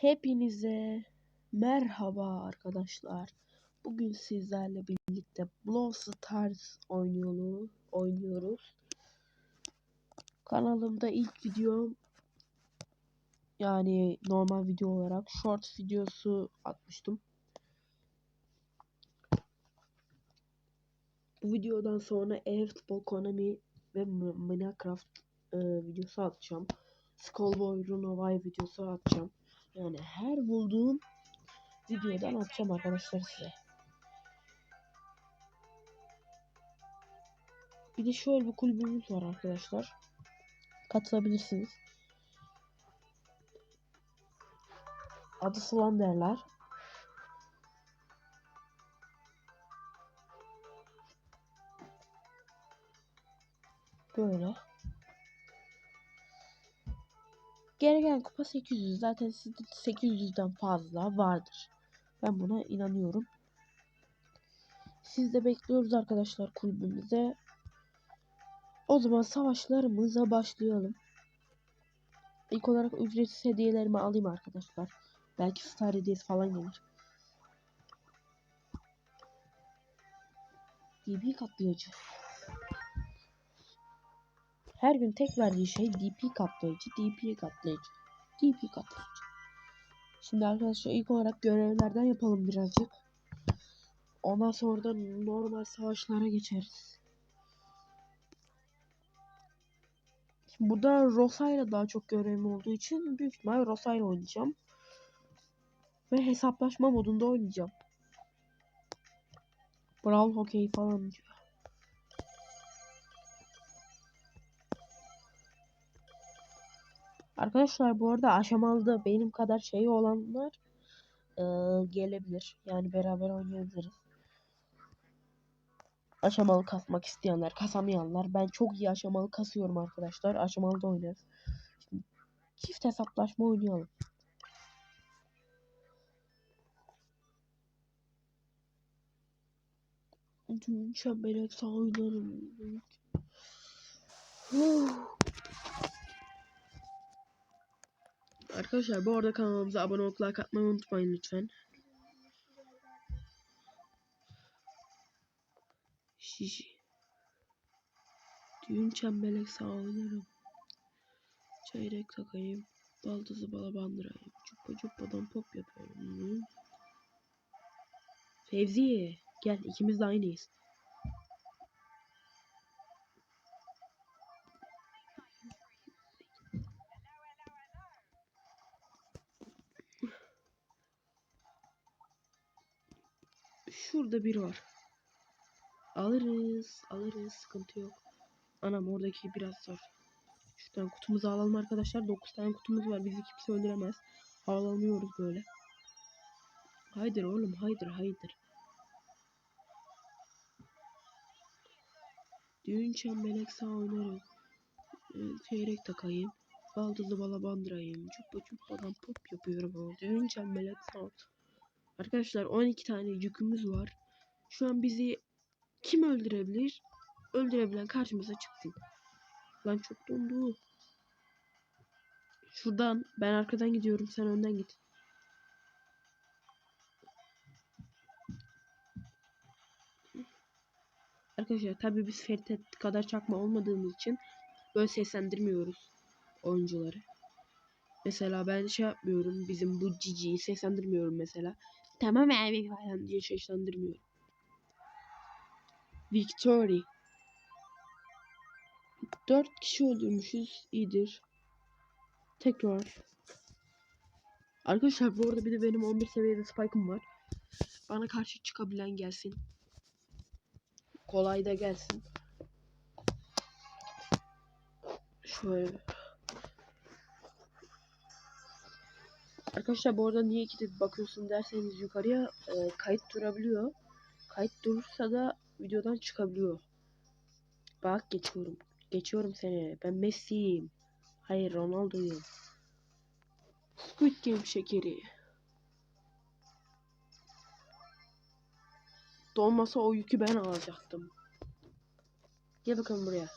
Hepinize merhaba arkadaşlar. Bugün sizlerle birlikte Brawl Stars oynuyoruz. Kanalımda ilk videom yani normal video olarak short videosu atmıştım. Bu videodan sonra e-futbol Konami ve Minecraft e, videosu atacağım. Skullboy Runovay videosu atacağım. Yani her bulduğum videodan atacağım arkadaşlar size. Bir de şöyle bir kulübümüz var arkadaşlar. Katılabilirsiniz. Adı Slenderler. Böyle. Gereken kupa 800. Zaten sizde 800'den fazla vardır. Ben buna inanıyorum. Siz de bekliyoruz arkadaşlar kulübümüze. O zaman savaşlarımıza başlayalım. İlk olarak ücretsiz hediyelerimi alayım arkadaşlar. Belki star hediyesi falan gelir. DB katlayıcı. Her gün tek verdiği şey DP katlayıcı, DP katlayıcı, DP katlayıcı. Şimdi arkadaşlar ilk olarak görevlerden yapalım birazcık. Ondan sonra da normal savaşlara geçeriz. Şimdi burada Rosa'yla daha çok görevim olduğu için büyük ihtimal Rosa'yla oynayacağım. Ve hesaplaşma modunda oynayacağım. Brawl Hockey falan diyor. Arkadaşlar bu arada aşamalıda benim kadar şey olanlar e, gelebilir. Yani beraber oynayabiliriz. Aşamalı kasmak isteyenler, kasamayanlar. Ben çok iyi aşamalı kasıyorum arkadaşlar. Aşamalı da oynarız. Şimdi çift hesaplaşma oynayalım. Dün çembelek sağ oynarım. Arkadaşlar bu arada kanalımıza abone olup like atmayı unutmayın lütfen. Şişi. Düğün çembelek sağ oynarım. Çeyrek takayım. Baldızı bala bandırayım. Cuppa cuppadan pop yapıyorum. Fevzi gel ikimiz de aynıyız. Şurada bir var. Alırız. Alırız. Sıkıntı yok. Anam oradaki biraz zor. Şuradan kutumuzu alalım arkadaşlar. 9 tane kutumuz var. Bizi kimse öldüremez. Havalanıyoruz böyle. Haydır oğlum. Haydır haydır. Düğün çembelek sağ oynarım. Ee, çeyrek takayım. Baldızlı bala bandırayım. Cuppa cuppadan pop yapıyorum. Düğün çembelek sağ Arkadaşlar 12 tane yükümüz var. Şu an bizi kim öldürebilir? Öldürebilen karşımıza çıksın. Lan çok dondu. Şuradan ben arkadan gidiyorum sen önden git. Arkadaşlar tabii biz Ferit kadar çakma olmadığımız için böyle seslendirmiyoruz oyuncuları. Mesela ben şey yapmıyorum bizim bu ciciyi seslendirmiyorum mesela. Tamam abi falan diye seslendirmiyorum. Victory. Dört kişi öldürmüşüz. iyidir. Tekrar. Arkadaşlar bu arada bir de benim 11 seviyede spike'ım var. Bana karşı çıkabilen gelsin. Kolay da gelsin. Şöyle. Arkadaşlar bu arada niye gidip bakıyorsun derseniz yukarıya e, kayıt durabiliyor. Kayıt durursa da videodan çıkabiliyor. Bak geçiyorum. Geçiyorum seni. Ben Messi'yim. Hayır Ronaldo'yum. Squid Game şekeri. Dolmasa o yükü ben alacaktım. Gel bakalım buraya.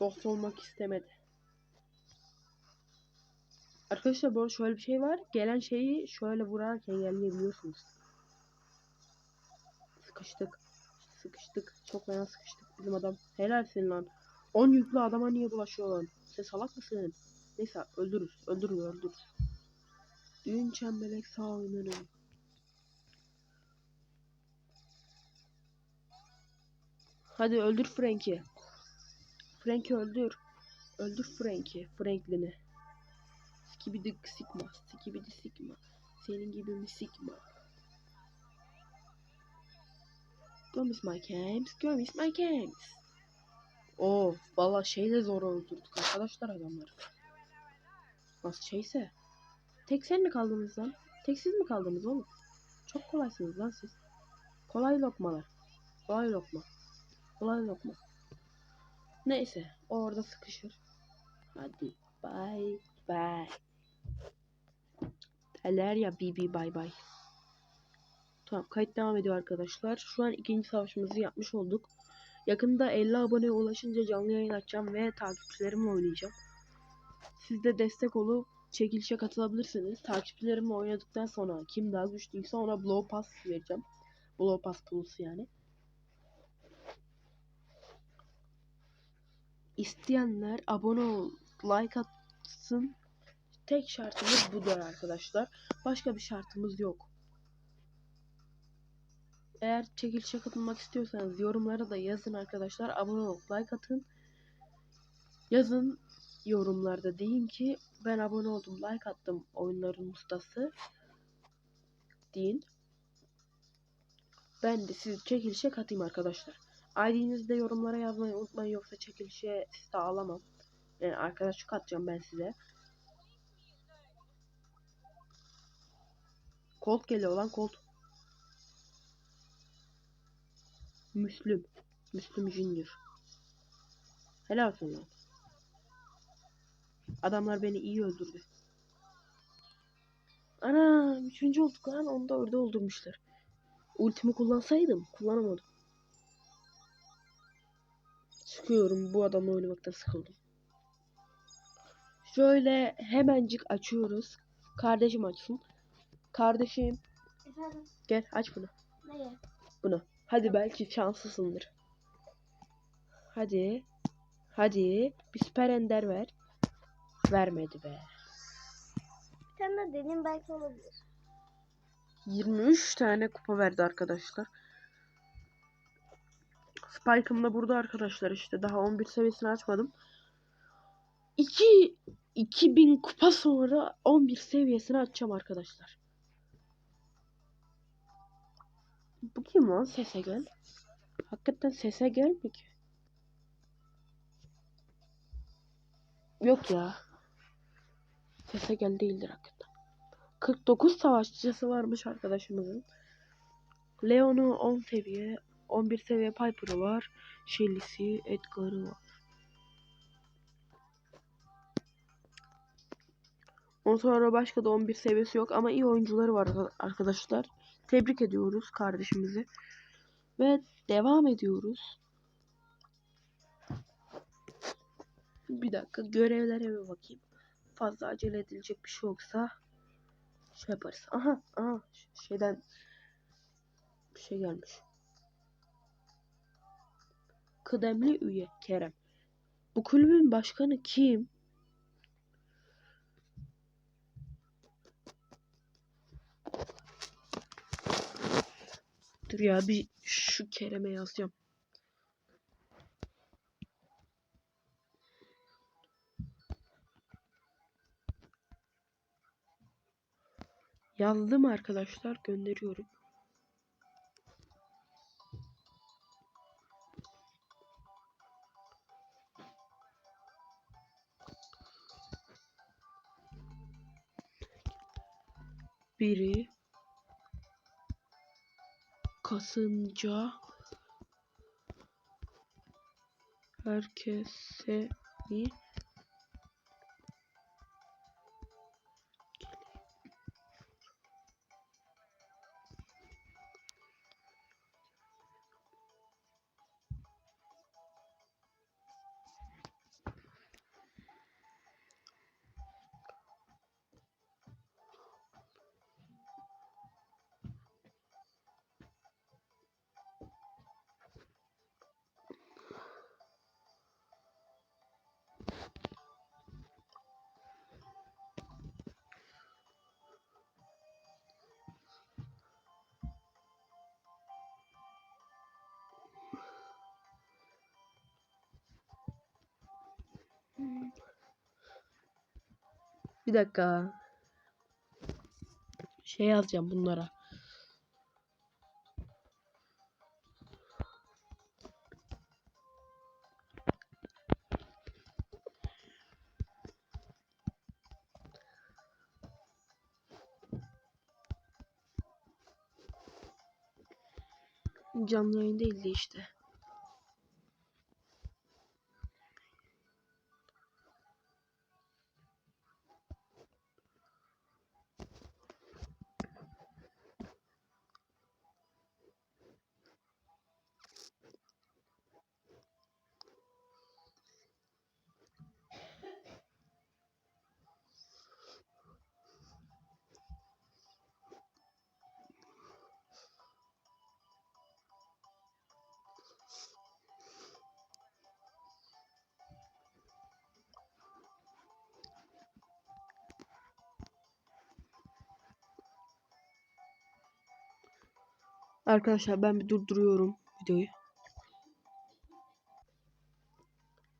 Dost olmak istemedi. Arkadaşlar bu şöyle bir şey var. Gelen şeyi şöyle vurarak engelleyebiliyorsunuz. Sıkıştık. Sıkıştık. Çok fena sıkıştık. Bizim adam. Helalsin lan. 10 yüklü adama niye bulaşıyor lan? Sen salak mısın? Neyse öldürürüz. Öldürürüz öldürürüz. Düğün çembelek sağ oynanın. Hadi öldür Frank'i. Frank'i öldür. Öldür Frank'i. Franklin'i. Skibidik Sigma. Skibidi Sigma. Senin gibi mi Sigma? Go miss my camps. Go miss my camps. Oo, valla şeyle zor öldürdük arkadaşlar adamları. Nasıl şeyse. Tek sen mi kaldınız lan? Tek siz mi kaldınız oğlum? Çok kolaysınız lan siz. Kolay lokmalar. Kolay lokma. Kolay lokma. Neyse. Orada sıkışır. Hadi. Bye. Bye. Derler ya BB bye bye. Tamam kayıt devam ediyor arkadaşlar. Şu an ikinci savaşımızı yapmış olduk. Yakında 50 aboneye ulaşınca canlı yayın açacağım ve takipçilerimle oynayacağım. Siz de destek olup çekilişe katılabilirsiniz. Takipçilerimle oynadıktan sonra kim daha güçlüyse ona blow pass vereceğim. Blow pass plus yani. İsteyenler abone ol, like atsın. Tek şartımız budur arkadaşlar. Başka bir şartımız yok. Eğer çekilişe katılmak istiyorsanız yorumlara da yazın arkadaşlar. Abone olup like atın. Yazın yorumlarda deyin ki ben abone oldum, like attım oyunların ustası. Deyin. Ben de sizi çekilişe katayım arkadaşlar. ID'nizi de yorumlara yazmayı unutmayın yoksa çekilişe size alamam. Yani arkadaşlık atacağım ben size. Colt geliyor lan Colt. Müslüm. Müslüm Junior. Helal olsun lan. Adamlar beni iyi öldürdü. Ana üçüncü olduk lan. Onu da orada öldürmüşler. Ultimi kullansaydım kullanamadım. Çıkıyorum. Bu adamla oynamaktan sıkıldım. Şöyle hemencik açıyoruz. Kardeşim açsın. Kardeşim Efendim gel aç bunu. neye? Bunu. Hadi belki şanslısındır. Hadi. Hadi. Bir süper ender ver. Vermedi be. Bir tane de deneyim belki olabilir. 23 tane kupa verdi arkadaşlar. Spike'ım da burada arkadaşlar işte. Daha 11 seviyesini açmadım. 2 2000 kupa sonra 11 seviyesini açacağım arkadaşlar. Bu kim lan sese gel? Hakikaten sese gel mi ki? Yok ya. Sese gel değildir hakikaten. 49 savaşçısı varmış arkadaşımızın. Leon'u 10 seviye, 11 seviye Piper'ı var. Shelly'si, Edgar'ı var. Ondan sonra başka da 11 seviyesi yok ama iyi oyuncuları var arkadaşlar. Tebrik ediyoruz kardeşimizi. Ve devam ediyoruz. Bir dakika görevlere bir bakayım. Fazla acele edilecek bir şey yoksa şey yaparız. Aha, aha şeyden bir şey gelmiş. Kıdemli üye Kerem. Bu kulübün başkanı kim? Dur ya bir şu Kerem'e yazacağım. Yazdım arkadaşlar gönderiyorum. Biri. Kasınca herkese bir Bir dakika. Şey yazacağım bunlara. Canlı yayın değildi işte. Arkadaşlar ben bir durduruyorum videoyu.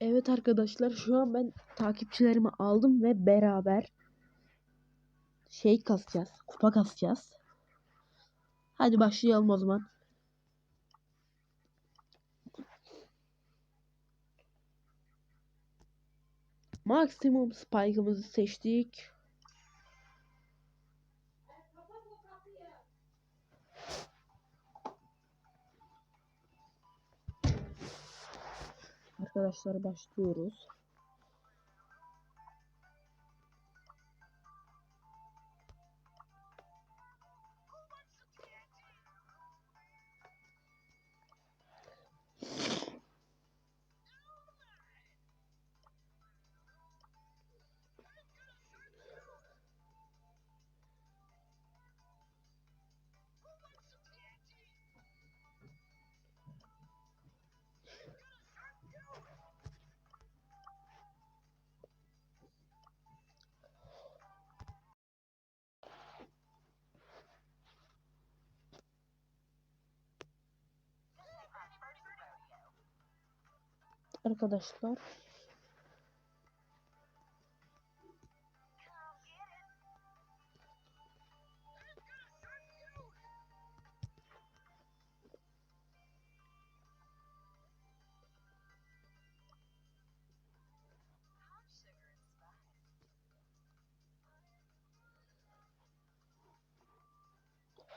Evet arkadaşlar şu an ben takipçilerimi aldım ve beraber şey kasacağız. Kupa kasacağız. Hadi başlayalım o zaman. Maksimum spike'ımızı seçtik. Arkadaşlar başlıyoruz. Arkadaşlar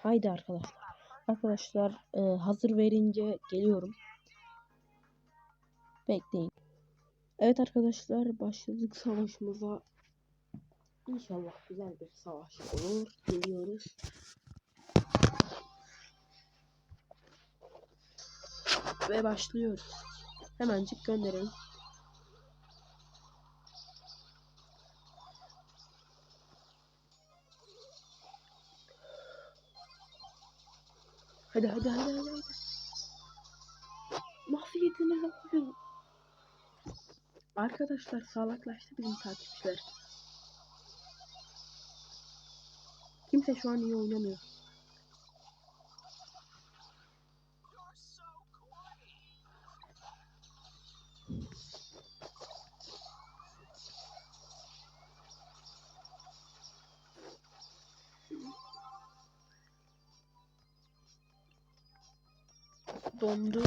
Haydi arkadaşlar. Arkadaşlar e, hazır verince geliyorum. Bekleyin. Evet arkadaşlar başladık savaşımıza. İnşallah güzel bir savaş olur. Geliyoruz. Ve başlıyoruz. Hemencik gönderelim. Hadi hadi hadi hadi. hadi. Yediniz abi? Arkadaşlar salaklaştı bizim takipçiler. Kimse şu an iyi oynamıyor. Dondu.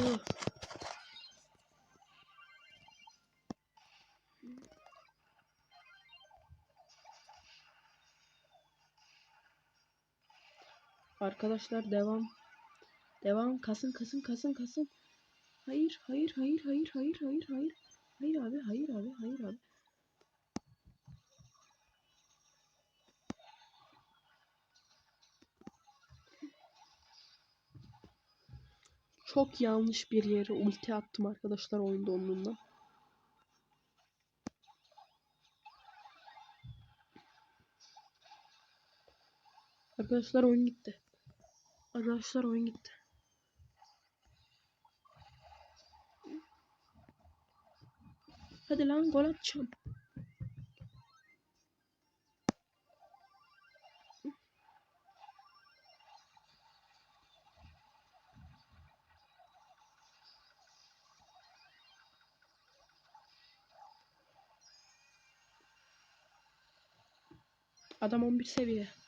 Arkadaşlar devam. Devam. Kasın kasın kasın kasın. Hayır hayır hayır hayır hayır hayır hayır. Hayır abi hayır abi hayır abi. Çok yanlış bir yere ulti attım arkadaşlar oyun donduğundan. Arkadaşlar oyun gitti. Arkadaşlar oyun gitti. Hadi lan gol atacağım. Adam 11 seviye.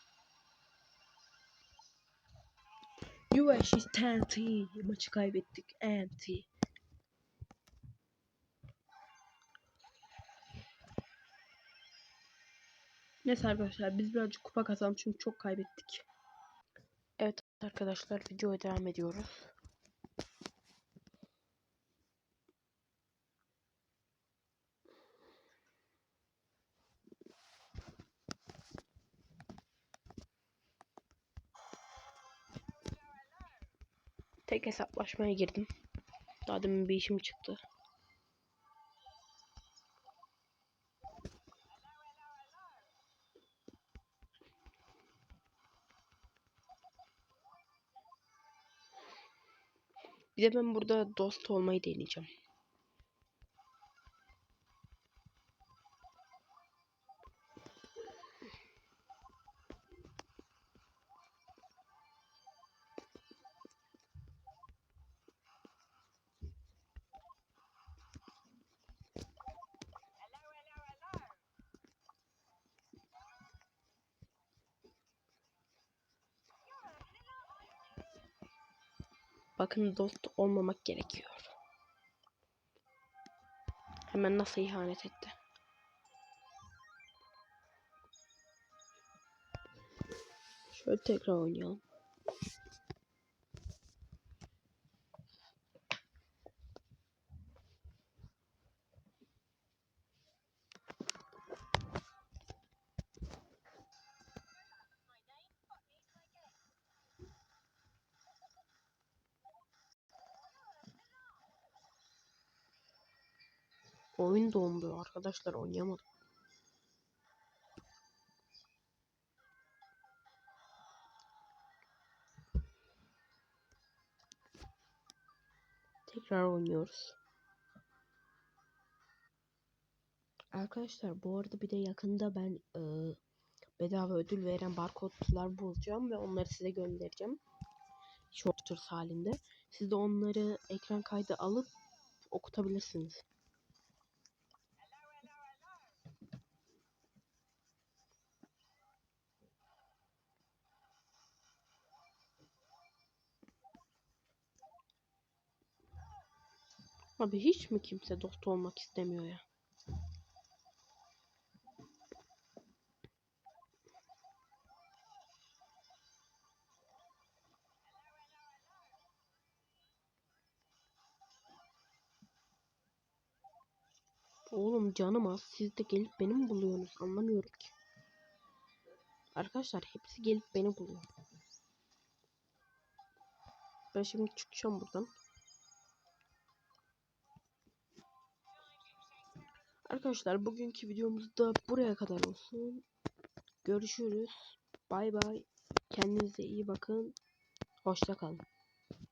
USG TNT maçı kaybettik. Anti. Neyse arkadaşlar biz birazcık kupa kazanalım çünkü çok kaybettik. Evet arkadaşlar videoya devam ediyoruz. Tek hesaplaşmaya girdim. Daha demin bir işim çıktı. Bir de ben burada dost olmayı deneyeceğim. Bakın dost olmamak gerekiyor. Hemen nasıl ihanet etti. Şöyle tekrar oynayalım. Oyun dondu arkadaşlar oynayamadım. Tekrar oynuyoruz. Arkadaşlar bu arada bir de yakında ben e, bedava ödül veren barkodlar bulacağım ve onları size göndereceğim. Shorters halinde. Siz de onları ekran kaydı alıp okutabilirsiniz. Abi hiç mi kimse dost olmak istemiyor ya? Oğlum canım az. Siz de gelip beni mi buluyorsunuz? Anlamıyorum ki. Arkadaşlar hepsi gelip beni buluyor. Ben şimdi çıkacağım buradan. Arkadaşlar bugünkü videomuz da buraya kadar olsun. Görüşürüz. Bay bay. Kendinize iyi bakın. Hoşça kalın.